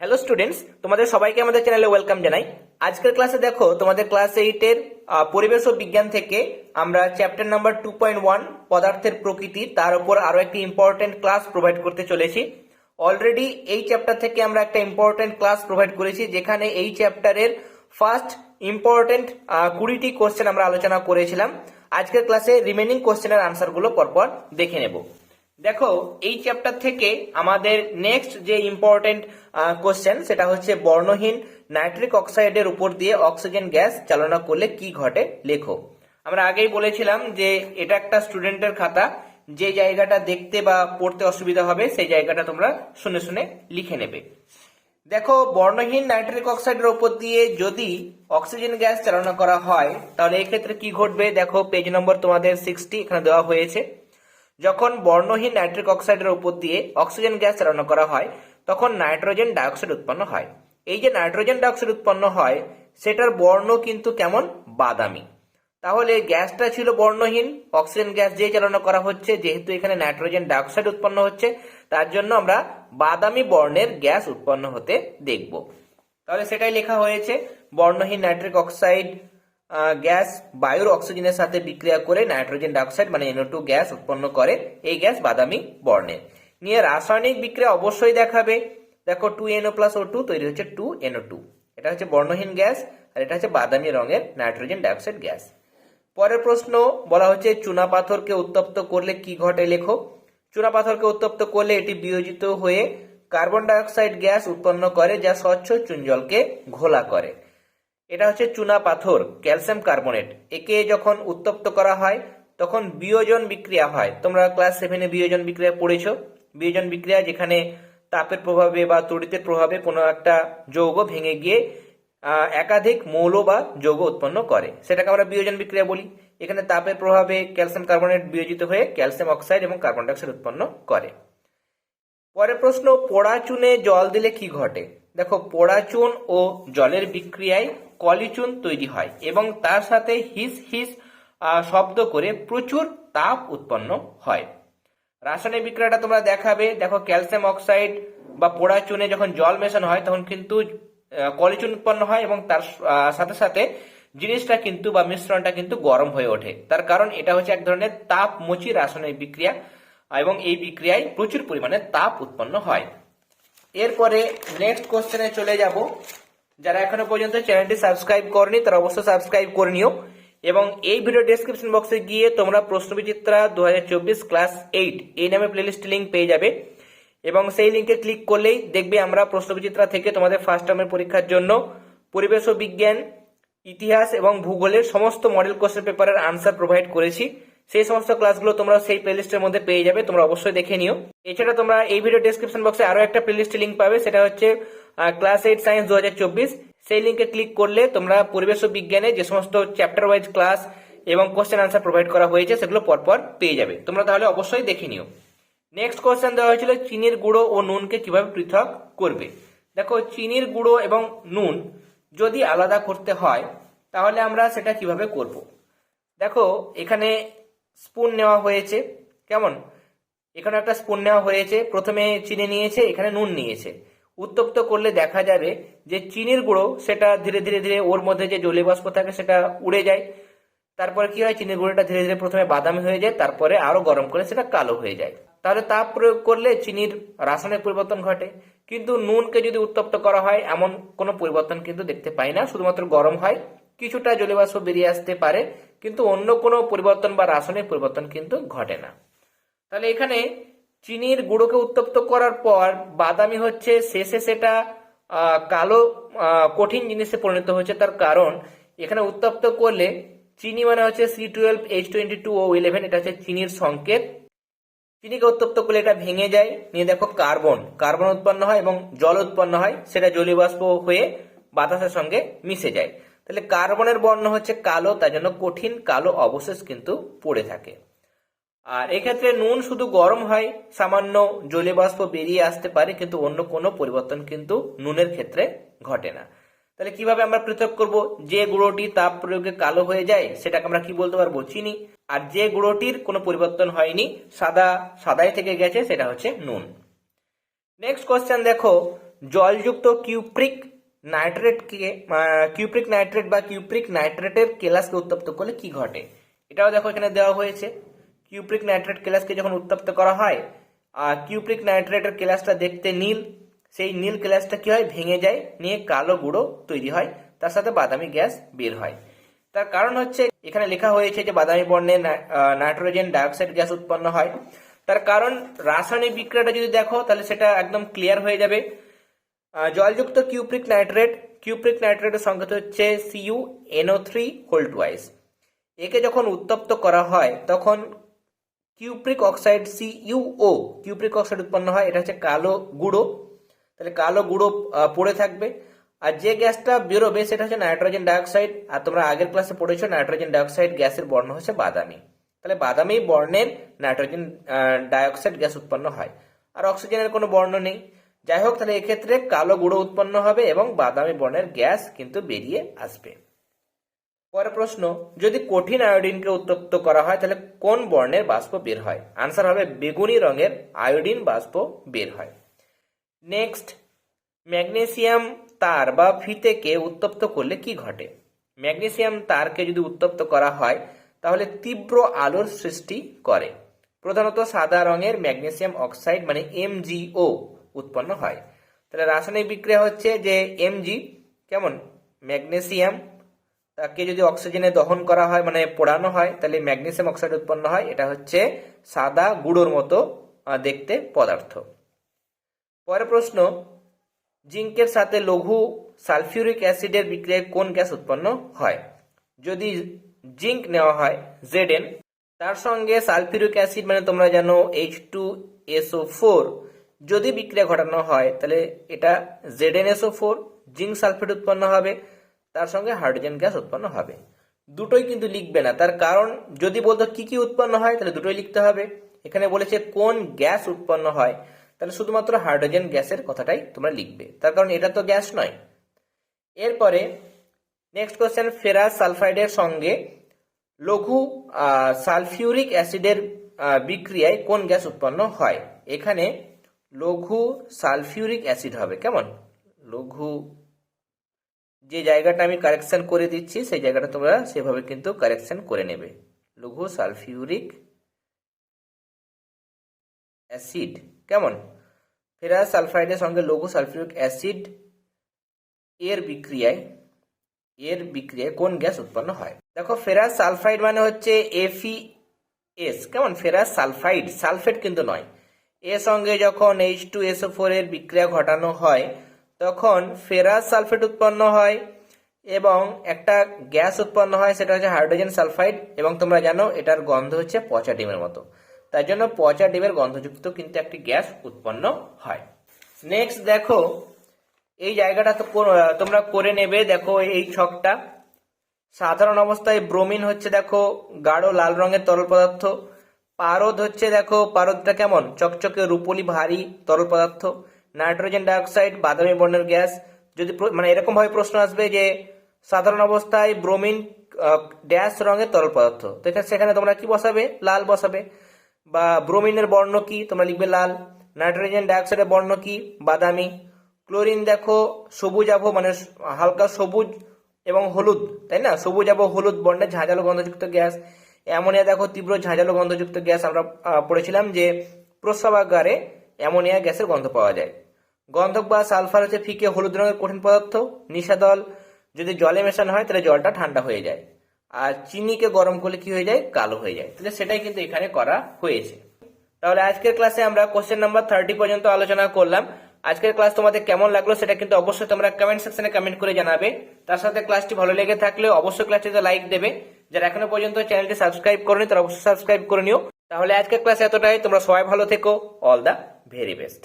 Hello students তোমাদের সবাইকে আমাদের চ্যানেলে ওয়েলকাম জানাই। আজকের ক্লাসে দেখো, তোমাদের ক্লাস এইটের পরিবেশ ও বিজ্ঞান থেকে আমরা chapter number two point one পদার্থের প্রকৃতি, তার উপর আরও একটি ইম্পর্টেন্ট ক্লাস প্রোভাইড করতে চলেছি। অলরেডি এই চ্যাপ্টার থেকে আমরা একটা ইম্পর্টেন্ট ক্লাস প্রোভাইড করেছি, যেখানে এই চ্যাপ্টারের ফার্স্ট ইম্পর্টেন্ট কুড়িটি কোশ্চেন আমরা আলোচনা করেছিলাম। আজকের ক্লাসে রিমেনিং কোশ্চেনের আনসারগুলো পরপর দেখে নেব। দেখো, এই চ্যাপ্টার থেকে আমাদের নেক্সট যে ইম্পর্টেন্ট কোশ্চেন সেটা হচ্ছে বর্ণহীন নাইট্রিক অক্সাইডের উপর দিয়ে অক্সিজেন গ্যাস চালনা করলে কি ঘটে? লেখো। আমরা আগেই বলেছিলাম যে এটা একটা স্টুডেন্টের খাতা। যে জায়গাটা দেখতে বা পড়তে অসুবিধা হবে, সেই জায়গাটা তোমরা শুনে শুনে লিখে নেবে। দেখো, বর্ণহীন নাইট্রিক অক্সাইডের উপর দিয়ে যদি অক্সিজেন গ্যাস চালনা করা হয়, তাহলে এই ক্ষেত্রে কি ঘটবে? দেখো পেজ নম্বর তোমাদের সিক্সটি এখানে দেওয়া হয়েছে। যখন বর্ণহীন নাইট্রিক অক্সাইডের উপর দিয়ে অক্সিজেন গ্যাস চালানো করা হয়, তখন নাইট্রোজেন ডাইঅক্সাইড উৎপন্ন হয়। এই যে নাইট্রোজেন ডাইঅক্সাইড উৎপন্ন হয়, সেটার বর্ণ কিন্তু কেমন? বাদামি। তাহলে গ্যাসটা ছিল বর্ণহীন, অক্সিজেন গ্যাস দিয়ে চালনা করা হচ্ছে, যেহেতু এখানে নাইট্রোজেন ডাইঅক্সাইড উৎপন্ন হচ্ছে, তার জন্য আমরা বাদামি বর্ণের গ্যাস উৎপন্ন হতে দেখব। তাহলে সেটাই লেখা হয়েছে, বর্ণহীন নাইট্রিক অক্সাইড গ্যাস বায়ুর অক্সিজেনের সাথে বিক্রিয়া করে নাইট্রোজেন ডাইঅক্সাইড মানে এনও টু গ্যাস উৎপন্ন করে এই গ্যাস বাদামি বর্ণের নিয়ে রাসায়নিক বিক্রিয়া অবশ্যই দেখাবে। দেখো two NO plus O two তৈরি হচ্ছে টু এনও টু এটা হচ্ছে বর্ণহীন গ্যাস আর এটা হচ্ছে বাদামি রঙের নাইট্রোজেন ডাইঅক্সাইড গ্যাস। পরের প্রশ্ন, বলা হচ্ছে চুনা পাথরকে উত্তপ্ত করলে কি ঘটে লেখো? চুনা পাথরকে উত্তপ্ত করলে এটি বিয়োজিত হয়ে কার্বন ডাইঅক্সাইড গ্যাস উৎপন্ন করে যা স্বচ্ছ চুনজলকে ঘোলা করে। এটা হচ্ছে চুনা পাথর, ক্যালসিয়াম কার্বনেট। একে যখন উত্তপ্ত করা হয়, তখন বিয়োজন বিক্রিয়া হয়। তোমরা ক্লাস সেভেনে বিয়োজন বিক্রিয়া পড়েছো। বিয়োজন বিক্রিয়া যেখানে তাপের প্রভাবে বা তড়িতের প্রভাবে কোনো একটা যৌগ ভেঙে গিয়ে একাধিক মৌল বা যৌগ উৎপন্ন করে। সেটাকে আমরা বিয়োজন বিক্রিয়া বলি। এখানে তাপের প্রভাবে ক্যালসিয়াম কার্বনেট বিয়োজিত হয়ে ক্যালসিয়াম অক্সাইড এবং কার্বন ডাইঅক্সাইড উৎপন্ন করে। পরের প্রশ্ন পোড়া চুনে জল দিলে কি ঘটে? দেখো, পোড়া চুন ও জলের বিক্রিয়ায় কলিচুন তৈরি হয় এবং তার সাথে হিস হিস শব্দ করে প্রচুর তাপ উৎপন্ন হয়। রাসায়নিক বিক্রিয়াটা তোমরা দেখাবে। দেখো, ক্যালসিয়াম অক্সাইড বা পোড়া চুনে যখন জল মেশানো হয়, তখন কিন্তু কলিচুন উৎপন্ন হয় এবং তার সাথে সাথে জিনিসটা কিন্তু বা মিশ্রণটা কিন্তু গরম হয়ে ওঠে। তার কারণ এটা হচ্ছে এক ধরনের তাপমোচী রাসায়নিক বিক্রিয়া এবং এই বিক্রিয়ায় প্রচুর পরিমাণে তাপ উৎপন্ন হয়। এরপরে নেক্সট কোশ্চেনে চলে যাব। যারা এখনও পর্যন্ত চ্যানেলটি সাবস্ক্রাইব করনি, তারা অবশ্যই সাবস্ক্রাইব করে নিও। এবং এই ভিডিও ডেসক্রিপশন বক্সে গিয়ে তোমরা প্রশ্নবিচিত্রা দু হাজার চব্বিশ ক্লাস এইট এই নামে প্লেলিস্ট লিঙ্ক পেয়ে যাবে। এবং সেই লিঙ্কে ক্লিক করলেই দেখবে আমরা প্রশ্নবিচিত্রা থেকে তোমাদের ফার্স্ট টার্মের পরীক্ষার জন্য পরিবেশ ও বিজ্ঞান, ইতিহাস এবং ভূগোলের সমস্ত মডেল কোশ্চেন পেপারের আনসার প্রোভাইড করেছি। সেই সমস্ত ক্লাসগুলো তোমরা সেই প্লেলিস্টের মধ্যে পেয়ে যাবে, তোমরা অবশ্যই দেখে নিও। এছাড়া তোমরা এই ভিডিও ডেসক্রিপশন বক্সে আরও একটা প্লেলিস্ট লিঙ্ক পাবে, সেটা হচ্ছে ক্লাস এইট সায়েন্স দু হাজার চব্বিশ। সেই লিঙ্কে ক্লিক করলে তোমরা পরিবেশ ও বিজ্ঞানে যে সমস্ত চ্যাপ্টার ওয়াইজ ক্লাস এবং কোশ্চেন আনসার প্রোভাইড করা হয়েছে, সেগুলো পরপর পেয়ে যাবে। তোমরা তাহলে অবশ্যই দেখে নিও। নেক্সট কোশ্চেন দেওয়া হয়েছিল, চিনির গুঁড়ো ও নুনকে কীভাবে পৃথক করবে? দেখো, চিনির গুঁড়ো এবং নুন যদি আলাদা করতে হয়, তাহলে আমরা সেটা কীভাবে করব? দেখো, এখানে স্পুন নেওয়া হয়েছে। কেমন? এখানে একটা স্পুন নেওয়া হয়েছে। প্রথমে চিনি নিয়েছে, এখানে নুন নিয়েছে। উত্তপ্ত করলে দেখা যাবে যে চিনির গুঁড়ো সেটা ধীরে ধীরে ধীরে ওর মধ্যে যে জলীয় বাষ্প থাকে সেটা উড়ে যায়। তারপরে কি হয়? চিনির গুঁড়োটা ধীরে ধীরে প্রথমে বাদামি হয়ে যায়, তারপরে আরও গরম করে সেটা কালো হয়ে যায়। তাহলে তাপ প্রয়োগ করলে চিনির রাসায়নিক পরিবর্তন ঘটে। কিন্তু নুনকে যদি উত্তপ্ত করা হয়, এমন কোনো পরিবর্তন কিন্তু দেখতে পাই না। শুধুমাত্র গরম হয়, কিছুটা জলীয়বাষ্প বেরিয়ে আসতে পারে। কিন্তু অন্য কোনো পরিবর্তন বা রাসায়নিক পরিবর্তন কিন্তু ঘটে না। তাহলে এখানে চিনির গুঁড়োকে উত্তপ্ত করার পর বাদামি হচ্ছে, শেষে সেটা কালো কঠিন জিনিসে পরিণত হয়েছে তার কারণ এখানে উত্তপ্ত করলে চিনি মানে হচ্ছে C twelve H twenty two O eleven এটা হচ্ছে চিনির সংকেত। চিনিকে উত্তপ্ত করলে এটা ভেঙে যায়। নিয়ে দেখো কার্বন কার্বন উৎপন্ন হয় এবং জল উৎপন্ন হয়, সেটা জলীয় বাষ্প হয়ে বাতাসের সঙ্গে মিশে যায়। তাহলে কার্বনের বর্ণ হচ্ছে কালো তার জন্য কঠিন কালো অবশেষ কিন্তু পড়ে থাকে। আর এক্ষেত্রে নুন শুধু গরম হয়, সামান্য জলীয় বাষ্প বেরিয়ে আসতে পারে, কিন্তু অন্য কোনো পরিবর্তন কিন্তু নুনের ক্ষেত্রে ঘটে না। তাহলে কীভাবে আমরা পৃথক করব? যে গুঁড়োটি তাপ প্রয়োগে কালো হয়ে যায়, সেটাকে আমরা কি বলতে পারব? চিনি। আর যে গুঁড়োটির কোনো পরিবর্তন হয়নি, সাদা, সাদাই থেকে গেছে, সেটা হচ্ছে নুন। নেক্সট কোশ্চেন দেখো, জলযুক্ত কিউপ্রিক নাইট্রেটকে কিউপ্রিক নাইট্রেট বা কিউপ্রিক নাইট্রেটের কেলাসকে উত্তপ্ত করলে কি ঘটে? এটাও দেখো এখানে দেওয়া হয়েছে। কিউপ্রিক নাইট্রেট কেলাসকে যখন উত্তপ্ত করা হয় আর কিউপ্রিক নাইট্রেটের কেলাসটা দেখতে নীল। সেই নীল কেলাসটা কি হয়? ভেঙে যায়, নিয়ে কালো গুঁড়ো তৈরি হয়। তার সাথে বাদামি গ্যাস বের হয়। তার কারণ হচ্ছে, এখানে লেখা হয়েছে যে বাদামি বর্ণে নাইট্রোজেন ডাইঅক্সাইড গ্যাস উৎপন্ন হয়। তার কারণ, রাসায়নিক বিক্রিয়াটা যদি দেখো, তাহলে সেটা একদম ক্লিয়ার হয়ে যাবে। জলযুক্ত কিউপ্রিক নাইট্রেট, কিউপ্রিক নাইট্রেটের সংকেত হচ্ছে CU NO three whole twice একে যখন উত্তপ্ত করা হয়, তখন cupric oxide CUO cupric oxide উৎপন্ন হয়, এটা হচ্ছে কালো গুঁড়ো। তাহলে কালো গুঁড়ো পড়ে থাকবে। আর যে গ্যাসটা বেরোবে, সেটা হচ্ছে নাইট্রোজেন ডাইঅক্সাইড। আর তোমরা আগের ক্লাসে পড়েছো, নাইট্রোজেন ডাইঅক্সাইড গ্যাসের বর্ণ হচ্ছে বাদামি। তাহলে বাদামি বর্ণের নাইট্রোজেন ডাইঅক্সাইড গ্যাস উৎপন্ন হয়। আর অক্সিজেনের কোনো বর্ণ নেই। যাই হোক তাহলে এক্ষেত্রে কালো গুঁড়ো উৎপন্ন হবে এবং বাদামি বর্ণের গ্যাস কিন্তু বেরিয়ে আসবে। পরের প্রশ্ন, যদি কঠিন আয়োডিনকে উত্তপ্ত করা হয়, তাহলে কোন বর্ণের বাষ্প বের হয়? আনসার হবে বেগুনি রঙের আয়োডিন বাষ্প বের হয়। নেক্সট ম্যাগনেসিয়াম তার বা ফিতেকে উত্তপ্ত করলে কি ঘটে? ম্যাগনেসিয়াম তারকে যদি উত্তপ্ত করা হয়, তাহলে তীব্র আলোর সৃষ্টি করে। প্রধানত সাদা রঙের ম্যাগনেসিয়াম অক্সাইড মানে এমজিও উৎপন্ন হয়। তাহলে রাসায়নিক বিক্রিয়া হচ্ছে যে এমজি কেমন? ম্যাগনেসিয়াম, তাকে যদি অক্সিজেনে দহন করা হয় মানে পোড়ানো হয়, তাহলে ম্যাগনেসিয়াম অক্সাইড উৎপন্ন হয়। এটা হচ্ছে সাদা গুঁড়োর মতো দেখতে পদার্থ। পরের প্রশ্ন, জিঙ্কের সাথে লঘু সালফিউরিক অ্যাসিডের বিক্রিয়ায় কোন গ্যাস উৎপন্ন হয়? যদি জিঙ্ক নেওয়া হয় জেডেন তার সঙ্গে সালফিউরিক অ্যাসিড মানে তোমরা জানো এইচ টু এসও ফোর যদি বিক্রিয়া ঘটানো হয়, তাহলে এটা Z N SO four zinc sulphate উৎপন্ন হবে, তার সঙ্গে হাইড্রোজেন গ্যাস উৎপন্ন হবে। দুটোই কিন্তু লিখবে না। তার কারণ, যদি বলতো কি কি উৎপন্ন হয়, তাহলে দুটোই লিখতে হবে। এখানে বলেছে কোন গ্যাস উৎপন্ন হয়, তাহলে শুধুমাত্র হাইড্রোজেন গ্যাসের কথাটাই তোমরা লিখবে। তার কারণ এটা তো গ্যাস নয়। এরপরে নেক্সট কোশ্চেন ফেরাস সালফাইডের সঙ্গে লঘু সালফিউরিক অ্যাসিডের বিক্রিয়ায় কোন গ্যাস উৎপন্ন হয়? এখানে লঘু সালফিউরিক অ্যাসিড হবে, কেমন? লঘু, যে জায়গাটা আমি কারেকশন করে দিচ্ছি, সেই জায়গাটা তোমরা সেভাবে কিন্তু কারেকশন করে নেবে। লঘু সালফিউরিক অ্যাসিড, কেমন? ফেরাস সালফাইডের সঙ্গে লঘু সালফিউরিক অ্যাসিড এর বিক্রিয়ায় এর বিক্রিয়ায় কোন গ্যাস উৎপন্ন হয়? দেখো, ফেরাস সালফাইড মানে হচ্ছে এফি এস কেমন? ফেরাস সালফাইড, সালফেট কিন্তু নয়। এর সঙ্গে যখন এইচ টু এর বিক্রিয়া ঘটানো হয়, তখন ফেরাস সালফেট উৎপন্ন হয় এবং একটা গ্যাস উৎপন্ন হয়, সেটা হচ্ছে হাইড্রোজেন সালফাইড এবং তোমরা জানো এটার গন্ধ হচ্ছে পচা ডিমের মতো। তাই জন্য পচা ডিমের গন্ধযুক্ত কিন্তু একটি গ্যাস উৎপন্ন হয়। নেক্সট দেখো, এই জায়গাটা তো তোমরা করে নেবে। দেখো এই ছকটা। সাধারণ অবস্থায় ব্রোমিন হচ্ছে, দেখো, গাঢ় লাল রঙের তরল পদার্থ। পারদ হচ্ছে দেখো, পারদটা কেমন? চকচকে রূপলি ভারী তরল পদার্থ। নাইট্রোজেন ডাইঅক্সাইড, বাদামি বর্ণের গ্যাস। যদি মানে এরকম ভাবে প্রশ্ন আসবে যে, সাধারণ অবস্থায় ব্রোমিন ড্যাশ রঙের তরল পদার্থ। তো সেখানে তোমরা কি বসাবে? লাল বসাবে। বা ব্রোমিনের বর্ণ কি? তোমরা লিখবে লাল। নাইট্রোজেন ডাইঅক্সাইডের বর্ণ কি? বাদামি। ক্লোরিন দেখো, সবুজ আভো মানে হালকা সবুজ এবং হলুদ, তাই না? সবুজ এবং হলুদ বর্ণের ঝাঁঝালো গন্ধযুক্ত গ্যাস। অ্যামোনিয়া দেখো, তীব্র ঝাঁঝালো গন্ধযুক্ত গ্যাস আমরা পড়েছিলাম যে প্রস্রাবাগারে অ্যামোনিয়া গ্যাসের গন্ধ পাওয়া যায়। গন্ধক বা সালফার হচ্ছে ফিকে হলুদ রঙের কঠিন পদার্থ নিশাদল যদি জলে মেশানো হয়, তাহলে জলটা ঠান্ডা হয়ে যায়। আর চিনিকে গরম করলে কি হয়ে যায়? কালো হয়ে যায়। তাহলে সেটাই কিন্তু এখানে করা হয়েছে। তাহলে আজকের ক্লাসে আমরা কোশ্চেন নাম্বার থার্টি পর্যন্ত আলোচনা করলাম। আজকের ক্লাস তোমাদের কেমন লাগল সেটা কিন্তু অবশ্যই তোমরা কমেন্ট সেকশনে কমেন্ট করে জানাবে। তার সাথে ক্লাসটি ভালো লেগে থাকলে অবশ্যই ক্লাসটিতে লাইক দেবে। যারা এখনও পর্যন্ত চ্যানেলটি সাবস্ক্রাইব করনি, তারা অবশ্যই সাবস্ক্রাইব করে নিও। তাহলে আজকের ক্লাস এতটাই। তোমরা সবাই ভালো থেকো। All the very best